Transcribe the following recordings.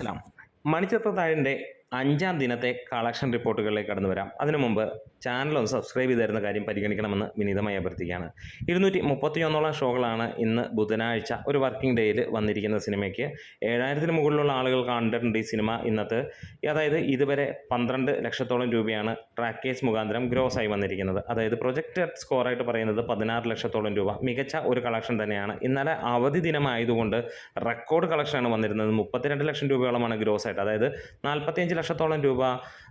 അസ്സലാം മണിച്ചിത്രത്താഴിന്റെ അഞ്ചാം ദിനത്തെ കളക്ഷൻ റിപ്പോർട്ടുകളിലേക്ക് കടന്നു വരാം. അതിനു മുമ്പ് ചാനൽ ഒന്ന് സബ്സ്ക്രൈബ് ചെയ്തിരുന്ന കാര്യം പരിഗണിക്കണമെന്ന് വിനീതമായി അഭ്യർത്ഥിക്കുകയാണ്. ഇരുന്നൂറ്റി മുപ്പത്തിയൊന്നോളം ഷോകളാണ് ഇന്ന് ബുധനാഴ്ച ഒരു വർക്കിംഗ് ഡേയിൽ വന്നിരിക്കുന്ന സിനിമയ്ക്ക്. ഏഴായിരത്തിന് മുകളിലുള്ള ആളുകൾ കണ്ടിട്ടുണ്ട് ഈ സിനിമ ഇന്നത്തെ. അതായത് ഇതുവരെ പന്ത്രണ്ട് ലക്ഷത്തോളം രൂപയാണ് ട്രാക്കേഴ്സ് മുഖാന്തരം ഗ്രോസ് ആയി വന്നിരിക്കുന്നത്. അതായത് പ്രൊജക്റ്റഡ് സ്കോറായിട്ട് പറയുന്നത് പതിനാറ് ലക്ഷത്തോളം രൂപ. മികച്ച ഒരു കളക്ഷൻ തന്നെയാണ്. ഇന്നലെ അവധി ദിനമായതുകൊണ്ട് റെക്കോർഡ് കളക്ഷനാണ് വന്നിരുന്നത്. മുപ്പത്തിരണ്ട് ലക്ഷം രൂപയോളമാണ് ഗ്രോസ് ആയിട്ട്. അതായത് നാൽപ്പത്തിയഞ്ച് ലക്ഷത്തോളം രൂപ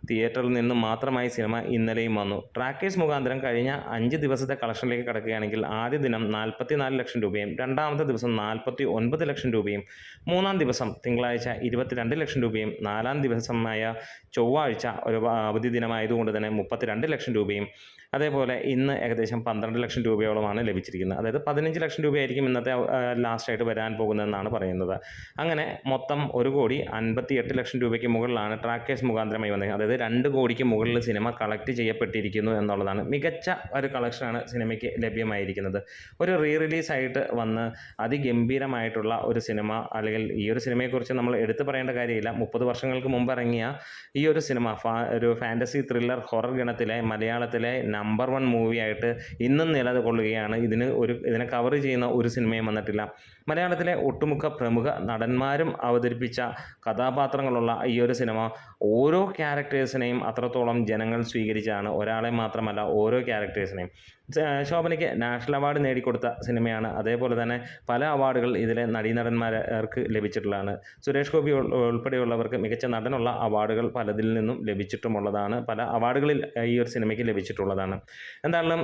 തിയേറ്ററിൽ നിന്നും മാത്രമായി സിനിമ ഇന്നലെയും വന്നു. ട്രാക്കേഴ്സ് മുഖാന്തരം കഴിഞ്ഞ അഞ്ച് ദിവസത്തെ കളക്ഷനിലേക്ക് കടക്കുകയാണെങ്കിൽ ആദ്യ ദിനം നാൽപ്പത്തിനാല് ലക്ഷം രൂപയും രണ്ടാമത്തെ ദിവസം നാൽപ്പത്തി ഒൻപത് ലക്ഷം രൂപയും മൂന്നാം ദിവസം തിങ്കളാഴ്ച ഇരുപത്തിരണ്ട് ലക്ഷം രൂപയും നാലാം ദിവസമായ ചൊവ്വാഴ്ച ഒരു അവധി ദിനമായതുകൊണ്ട് തന്നെ മുപ്പത്തിരണ്ട് ലക്ഷം രൂപയും അതേപോലെ ഇന്ന് ഏകദേശം പന്ത്രണ്ട് ലക്ഷം രൂപയോളമാണ് ലഭിച്ചിരിക്കുന്നത്. അതായത് പതിനഞ്ച് ലക്ഷം രൂപയായിരിക്കും ഇന്നത്തെ ലാസ്റ്റായിട്ട് വരാൻ പോകുന്നതെന്നാണ് പറയുന്നത്. അങ്ങനെ മൊത്തം ഒരു കോടി അൻപത്തി എട്ട് ലക്ഷം രൂപയ്ക്ക് മുകളിലാണ് ട്രാക്കേഴ്സ് മുഖാന്തരമായി വന്നത് അതായത് രണ്ട് കോടിക്ക് മുകളിൽ സിനിമ കളക്ട് ചെയ്യപ്പെട്ടിരിക്കുന്നു എന്നുള്ളതാണ്. മികച്ച ഒരു കളക്ഷനാണ് സിനിമയ്ക്ക് ലഭ്യമായിരിക്കുന്നത്. ഒരു റീ റിലീസായിട്ട് വന്ന് അതിഗംഭീരമായിട്ടുള്ള ഒരു സിനിമ അല്ലെങ്കിൽ ഈ ഒരു സിനിമയെക്കുറിച്ച് നമ്മൾ എടുത്തു പറയേണ്ട കാര്യമില്ല. മുപ്പത് വർഷങ്ങൾക്ക് മുമ്പ് ഇറങ്ങിയ ഈ ഒരു സിനിമ ഒരു ഫാന്റസി ത്രില്ലർ ഹൊറർ ഗണത്തിലെ മലയാളത്തിലെ നമ്പർ വൺ മൂവിയായിട്ട് ഇന്നും നിലകൊള്ളുകയാണ്. ഇതിന് ഒരു ഇതിനെ കവർ ചെയ്യുന്ന ഒരു സിനിമയും വന്നിട്ടില്ല. മലയാളത്തിലെ ഒട്ടുമുഖ പ്രമുഖ നടന്മാരും അവതരിപ്പിച്ച കഥാപാത്രങ്ങളുള്ള ഈ ഒരു സിനിമ ഓരോ ക്യാരക്ടേഴ്സിനെയും അത്രത്തോളം ജനങ്ങൾ സ്വീകരിച്ചാണ് ഒരാളെ മാത്രമല്ല ഓരോ ക്യാരക്ടേഴ്സിനെയും. ശോഭനയ്ക്ക് നാഷണൽ അവാർഡ് നേടിക്കൊടുത്ത സിനിമയാണ്. അതേപോലെ തന്നെ പല അവാർഡുകൾ ഇതിലെ നടീനടന്മാർക്ക് ലഭിച്ചിട്ടുള്ളതാണ്. സുരേഷ് ഗോപി ഉൾപ്പെടെയുള്ളവർക്ക് മികച്ച നടനുള്ള അവാർഡുകൾ പലതിൽ നിന്നും ലഭിച്ചിട്ടുമുള്ളതാണ്. പല അവാർഡുകളിൽ ഈ ഒരു സിനിമയ്ക്ക് ലഭിച്ചിട്ടുള്ളതാണ്. എന്തായാലും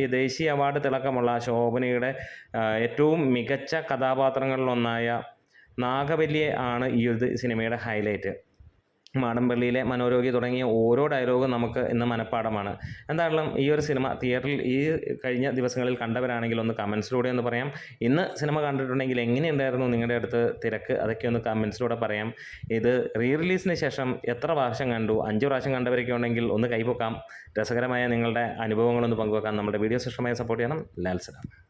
ഈ ദേശീയ അവാർഡ് തിളക്കമുള്ള ശോഭനയുടെ ഏറ്റവും മികച്ച കഥാപാത്രങ്ങളിലൊന്നായ നാഗവല്ലിയെ ആണ് ഈ ഒരു സിനിമയുടെ ഹൈലൈറ്റ്. മാടമ്പള്ളിയിലെ മനോരോഗി തുടങ്ങിയ ഓരോ ഡയലോഗും നമുക്ക് ഇന്ന് മനഃപ്പാടമാണ് എന്തായാലും ഈ ഒരു സിനിമ തിയേറ്ററിൽ ഈ കഴിഞ്ഞ ദിവസങ്ങളിൽ കണ്ടവരാണെങ്കിൽ ഒന്ന് കമൻസിലൂടെ ഒന്ന് പറയാം. ഇന്ന് സിനിമ കണ്ടിട്ടുണ്ടെങ്കിൽ എങ്ങനെയുണ്ടായിരുന്നു നിങ്ങളുടെ അടുത്ത് തിരക്ക്? അതൊക്കെ ഒന്ന് കമൻസിലൂടെ പറയാം. ഇത് റീ റിലീസിന് ശേഷം എത്ര പ്രാവശ്യം കണ്ടു? അഞ്ച് പ്രാവശ്യം കണ്ടവരൊക്കെ ഉണ്ടെങ്കിൽ ഒന്ന് കൈപ്പൊക്കാം രസകരമായ നിങ്ങളുടെ അനുഭവങ്ങളൊന്ന് പങ്കുവെക്കാം. നമ്മുടെ വീഡിയോ ഇഷ്ടമായി സപ്പോർട്ട് ചെയ്യണം. ലാൽസലാം